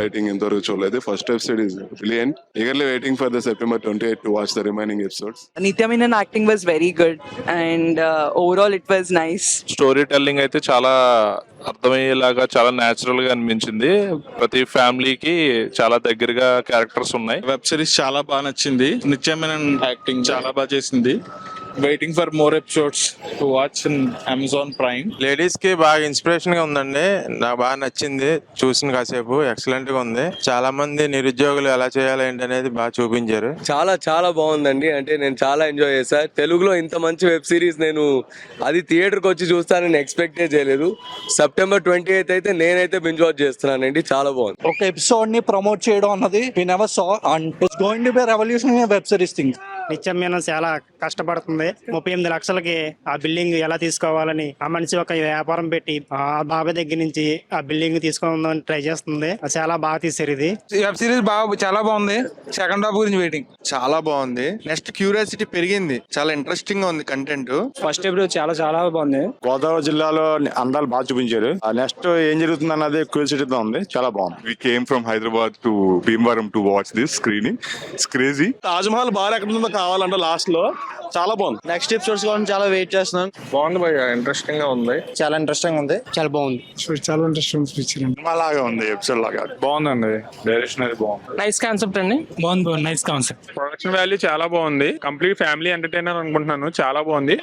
Writing ఇంతవరకు చూడలేదు first episode is brilliant eagerly waiting for the September twenty eight to watch the remaining episodes acting was very good, and uh, overall it was nice. Story telling అయితే చాలా అర్థమయ్యేలాగా చాలా న్యాచురల్గా అనిపించింది. ప్రతి ఫ్యామిలీకి చాలా దగ్గరగా క్యారెక్టర్స్ ఉన్నాయి. వెబ్ సిరీస్ చాలా బాగా నచ్చింది. నిత్యమైన యాక్టింగ్ చాలా బాగా చేసింది. Waiting for more episodes to watch in Amazon Prime లేడీస్కి బాగా ఇన్స్పిరేషన్గా ఉందండి. నాకు బాగా నచ్చింది. చూసిన కాసేపు. ఎక్సలెంట్గా ఉంది. చాలా మంది నిరుద్యోగులు ఎలా చేయాలి ఏంటి అనేది బాగా చూపించారు. చాలా చాలా బాగుందండి. అంటే నేను చాలా ఎంజాయ్ చేశా. తెలుగులో ఇంత మంచి వెబ్ సిరీస్ నేను అది థియేటర్కి వచ్చి చూస్తానని ఎక్స్పెక్టే చేయలేదు. సెప్టెంబర్ ట్వంటీ ఎయిత్ అయితే నేనైతే బింజ్ వాచ్ చేస్తున్నానండి. చాలా బాగుంది. ఒక ఎపిసోడ్ని ప్రమోట్ చేయడం అన్నది we never saw and it's going to be revolution web series thing నిత్యం మీనం చాలా కష్టపడుతుంది. ముప్పై ఎనిమిది లక్షలకి ఆ బిల్డింగ్ ఎలా తీసుకోవాలని ఆ మనిషి ఒక వ్యాపారం పెట్టి ఆ బాబాయ్ దగ్గర నుంచి ఆ బిల్డింగ్ తీసుకుందామని ట్రై చేస్తుంది. అది చాలా బాగా తీసారు ఇది. వెబ్ సిరీస్ బాగా చాలా బాగుంది. సెకండ్ హాఫ్ గురించి వెయిటింగ్. చాలా బాగుంది. నెక్స్ట్ క్యూరియాసిటీ పెరిగింది. చాలా ఇంట్రెస్టింగ్గా ఉంది కంటెంట్ ఫస్ట్ ఎపిసోడ్ చాలా చాలా బాగుంది. గోదావరి జిల్లాలో అందాలు బాగా చూపించారు. నెక్స్ట్ ఏం జరుగుతుంది అన్నది క్యూరియాసిటీతో ఉంది. చాలా బాగుంది. We came from Hyderabad to Bhimavaram to watch this screening it's crazy Taj Mahal బాగా ఎక్కడ ఉందో కావాలంటే లాస్ట్లో చాలా బాగుంది నెక్స్ట్ ఎపిసోడ్స్ కోసం చాలా వెయిట్ చేస్తున్నాను బాగుంది భయ్య ఇంట్రెస్టింగ్గా ఉంది చాలా ఇంట్రెస్టింగ్ ఉంది చాలా బాగుంది చాలా ఇంట్రెస్టింగ్ లాగా ఉంది ఎపిసోడ్ లాగా బాగుందండి డైరెక్షన్ అది బాగుంది నైస్ కాన్సెప్ట్ అండి బాగుంది బాగుంది నైస్ కాన్సెప్ట్ ప్రొడక్షన్ వాల్యూ చాలా బాగుంది కంప్లీట్ ఫ్యామిలీ ఎంటర్టైనర్ అనుకుంటున్నాను చాలా బాగుంది